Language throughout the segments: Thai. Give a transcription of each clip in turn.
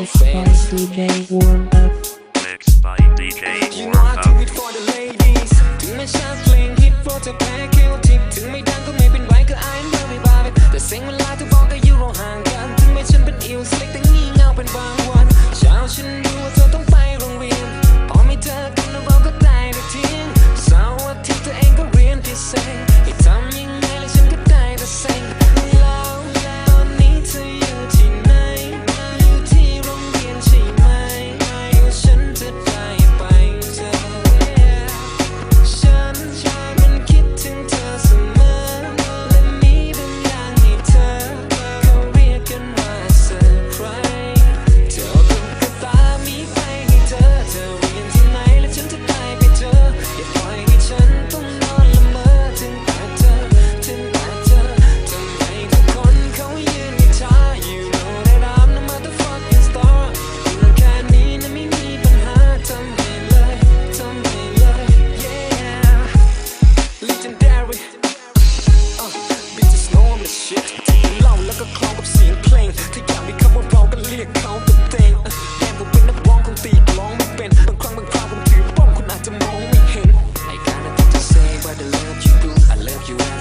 Mixed by DJ Warm Up. Mixed by DJ You know Warm I do Up. it for the ladies ถึงไม่ชอบเพลงฮิตโปรจะแพ้คิวทิปถึงไม่ดังก็ไม่เป็นไรก็ I'm very bad แต่เสียงเวลาทุกบอกก็อยู่เราห่างกัน ถึงแม้ฉันเป็นอิวสลิกแต่ know I'm the shit เล่าแล้วก็คล้องกับเสียงเพลง ถ้าอยากมีคำว่าเราก็เรียกเขากับเต็งเออแย่ผมเป็นนักร้องคงตีกลองไม่เป็น บางครั้งบางคราวผมถือป้อมคุณอาจจะมองไม่เห็น I got nothing to say what I love you boo I love you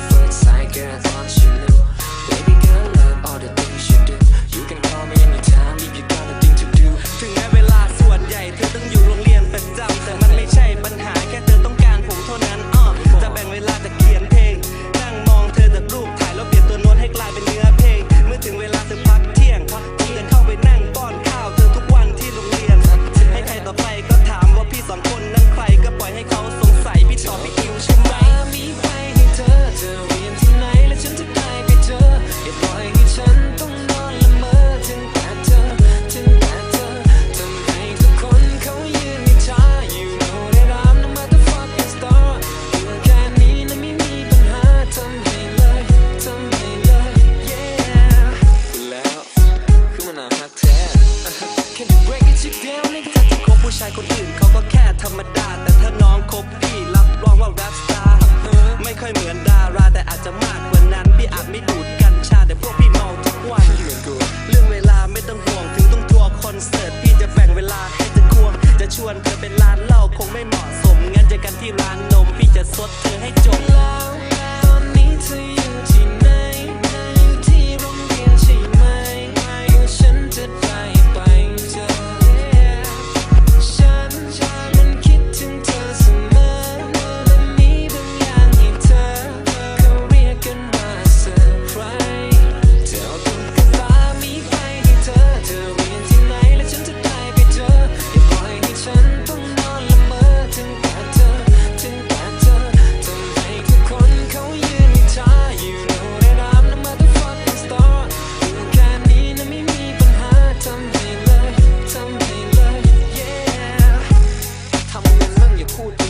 ชายคนอื่นเขาก็แค่ธรรมดา แต่ถ้าน้องคบพี่รับรองว่าแรปสตาร์ไม่ค่อยเหมือนดาราแต่อาจจะมากกว่านั้น พี่อาจไม่ดูดกัญชาแต่พวกพี่เมาทุกวันเรื่องเวลาไม่ต้องห่วงถึงต้องทัวร์คอนเสิร์ตพี่จะแบ่งเวลาให้จะควง จะชวนเธอเป็นร้านเหล้าคงไม่เหมาะสมงั้นเจอกันที่ร้านนมพี่จะซดเธอให้จบแล้ You're cool